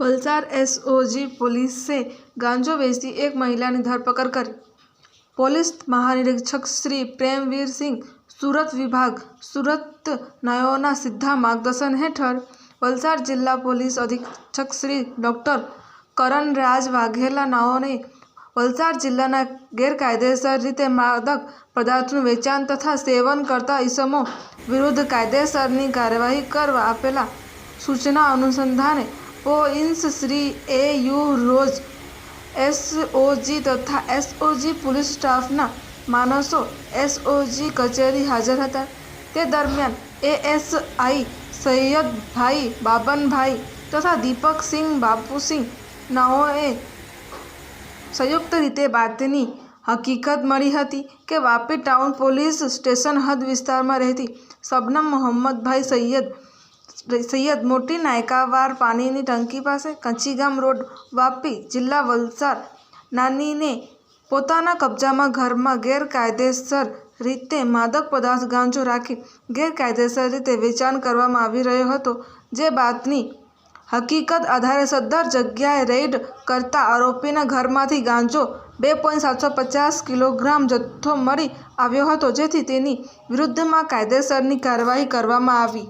Valsad SOG પોલીસે ગાંજો વેચતી એક મહિલાની ધરપકડ કરી. પોલીસ મહાનિરીક્ષક શ્રી પ્રેમવીરસિંહ સુરત વિભાગ, સુરત નાયોના સીધા માર્ગદર્શન હેઠળ વલસાડ જિલ્લા પોલીસ અધિક્ષક શ્રી ડૉક્ટર કરણરાજ વાઘેલા નાઓને વલસાડ જિલ્લાના ગેરકાયદેસર રીતે માદક પદાર્થનું વેચાણ તથા સેવન કરતા ઇસમો વિરુદ્ધ કાયદેસરની કાર્યવાહી કરવા આપેલા સૂચના અનુસંધાને points Shri A U Roj SOG તથા એસઓજી પોલીસ સ્ટાફના માણસો એસઓજી કચેરી હાજર હતા તે દરમિયાન એએસઆઈ સૈયદભાઈ બાબનભાઈ તથા દીપકસિંહ બાપુસિંહ નાઓએ સંયુક્ત રીતે બાતની હકીકત મળી હતી કે વાપી ટાઉન પોલીસ સ્ટેશન હદ વિસ્તારમાં રહેતી શબનમ મોહમ્મદભાઈ સૈયદ સૈયદ મોટી નાયકાવાર પાણીની ટંકી પાસે કંચીગામ રોડ વાપી જિલ્લા વલસાડ નાનીને પોતાના કબજામાં ઘરમાં ગેરકાયદેસર રીતે માદક પદાર્થ ગાંજો રાખી ગેરકાયદેસર રીતે વેચાણ કરવામાં આવી રહ્યો હતો. જે બાતની હકીકત આધારે સદ્ધર જગ્યાએ રેડ કરતા આરોપીના ઘરમાંથી ગાંજો બે પોઈન્ટ સાતસો પચાસ કિલોગ્રામ જથ્થો મળી આવ્યો હતો. જેથી તેની વિરુદ્ધમાં કાયદેસરની કાર્યવાહી કરવામાં આવી.